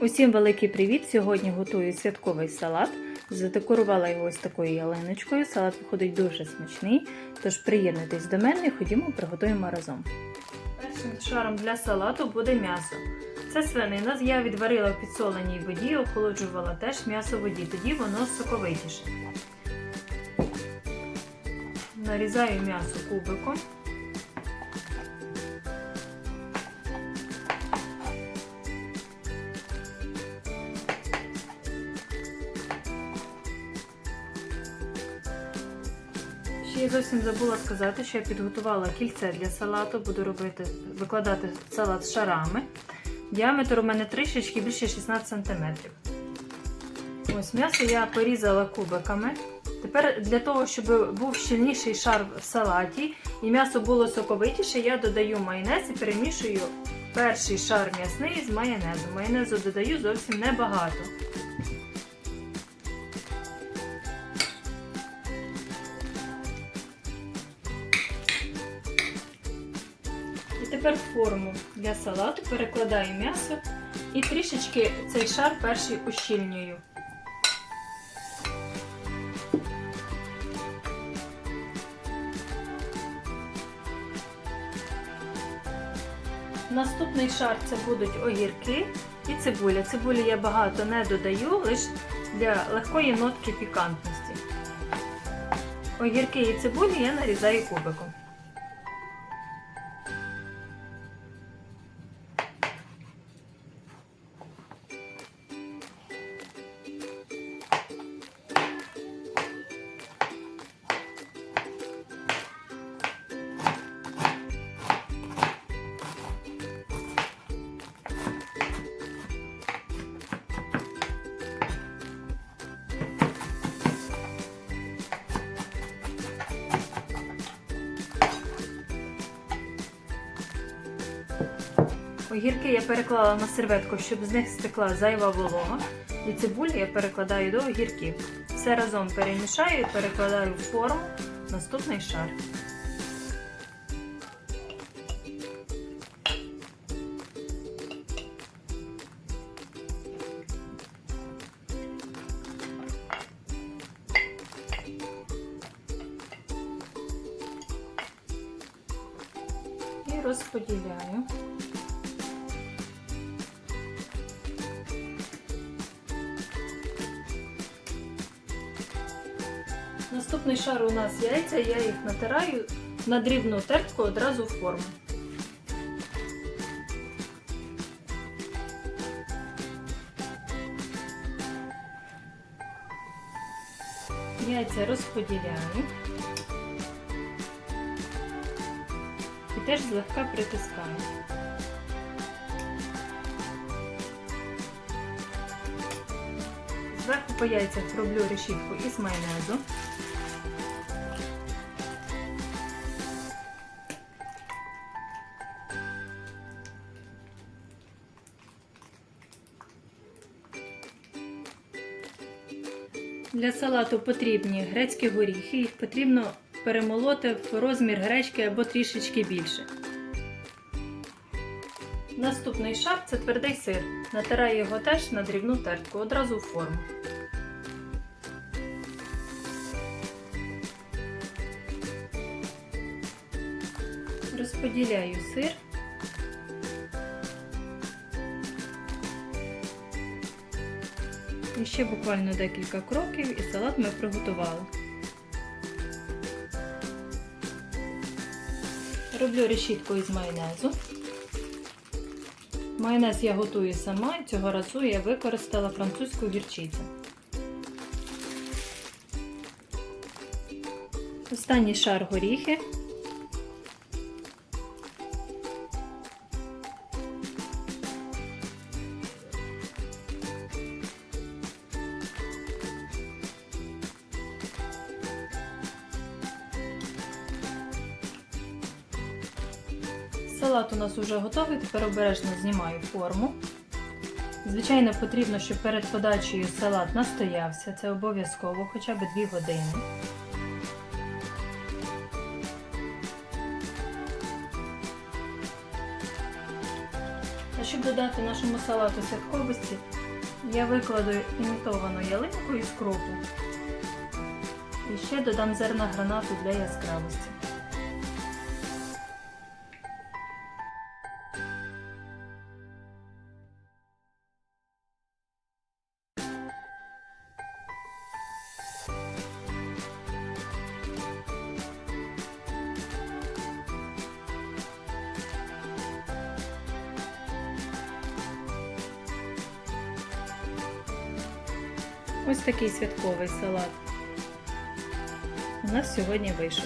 Усім великий привіт! Сьогодні готую святковий салат. Задекорувала його ось такою ялиночкою. Салат виходить дуже смачний, тож приєднуйтесь до мене і ходімо приготуємо разом. Першим шаром для салату буде м'ясо. Це свинина. Я відварила в підсоленій воді, охолоджувала теж м'ясо в воді, тоді воно соковитіше. Нарізаю м'ясо кубиком. Ще я зовсім забула сказати, що я підготувала кільце для салату, буду робити, викладати салат шарами. Діаметр у мене трішечки більше 16 см. Ось м'ясо я порізала кубиками. Тепер для того, щоб був щільніший шар в салаті і м'ясо було соковитіше, я додаю майонез і перемішую перший шар м'ясний з майонезом. Майонезу додаю зовсім небагато. Тепер форму для салату перекладаю м'ясо і трішечки цей шар перший ущільнюю. Наступний шар це будуть огірки і цибуля. Цибулі я багато не додаю, лише для легкої нотки пікантності. Огірки і цибулі я нарізаю кубиком. Огірки я переклала на серветку, щоб з них стекла зайва волога. І цибулю я перекладаю до огірків. Все разом перемішаю і перекладаю в форму наступний шар. І розподіляю. Наступний шар у нас яйця, я їх натираю на дрібну тертку одразу в форму. Яйця розподіляю і теж злегка притискаю. Зверху по яйцях роблю решітку із майонезу. Для салату потрібні грецькі горіхи, їх потрібно перемолоти в розмір гречки або трішечки більше. Наступний шар це твердий сир. Натираю його теж на дрібну тертку, одразу в форму. Розподіляю сир. І ще буквально декілька кроків і салат ми приготували. Роблю решітку із майонезу. Майонез я готую сама, цього разу я використала французьку гірчицю. Останній шар горіхи. Салат у нас вже готовий, тепер обережно знімаю форму. Звичайно, потрібно, щоб перед подачею салат настоявся, це обов'язково хоча б 2 години. А щоб додати нашому салату святковості, я викладу імітовану ялинку із кропу. І ще додам зерна гранату для яскравості. Ось такий святковий салат. У нас сьогодні вийшов.